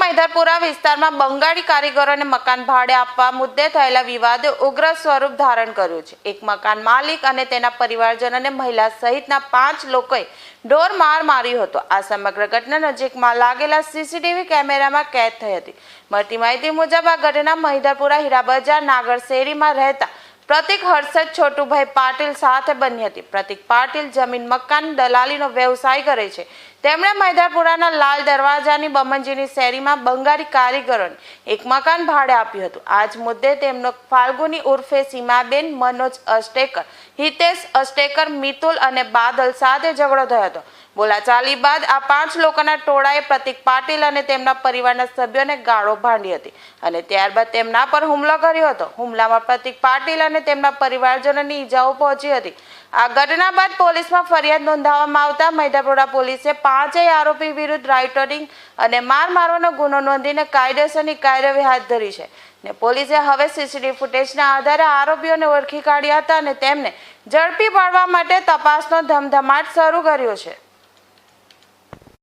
મૈદરપુરા વિસ્તારમાં બંગાળી કારીગરોને મકાન ભાડે આપવા મુદ્દે થયેલા વિવાદે ઉગ્ર સ્વરૂપ ધારણ કર્યું છે. એક મકાન માલિક અને તેના પરિવારજનોને મહિલા સહિતના પાંચ લોકોએ ઢોર માર માર્યો હતો. આ સમગ્ર ઘટના નજીકમાં લાગેલા સીસીટીવી કેમેરામાં કેદ થઈ હતી. મળતી માહિતી મુજબ આ ઘટના મહિધરપુરા હીરા બજાર નાગર શેરીમાં રહેતા પ્રતિક હર્ષદ છોટુભાઈ પાટીલ સાથે બની હતી. પ્રતિક પાટીલ જમીન મકાન દલાલીનો વ્યવસાય કરે છે. તેમણે મૈદાપુરાના લાલ દરવાજાની બમનજીની શેરીમાં બંગાળી કારીગરોને એક મકાન ભાડે આપ્યું હતું. આ જ મુદ્દે તેમનો ફાલ્ગુની ઉર્ફે સીમાબેન મનોજ અસ્ટેકર, હિતેશ અસ્ટેકર, મિતુલ અને બાદલ સાથે ઝઘડો થયો હતો. બોલાચાલી બાદ આ પાંચ લોકોના ટોળાએ પ્રતિક પાટીલ અને તેમના પરિવારના સભ્યોને ગાળો ભાંડી હતી અને ત્યારબાદ તેમના પર હુમલો કર્યો હતો. હુમલામાં પ્રતિક પાટીલ અને તેમના પરિવારજનોની ઈજાઓ પહોંચી હતી. આ ઘટના બાદ પોલીસમાં ફરિયાદ નોંધાવવામાં આવતા મૈદાપુરા પોલીસે પાંચેય આરોપી વિરુદ્ધ રાઇટરિંગ અને માર મારવાનો ગુનો નોંધીને કાયદેસરની કાર્યવાહી હાથ ધરી છે. ને પોલીસે હવે સીસીટીવી ફૂટેજના આધારે આરોપીઓને ઓળખી કાઢ્યા હતા અને તેમને ઝડપી પાડવા માટે તપાસનો ધમધમાટ શરૂ કર્યો છે.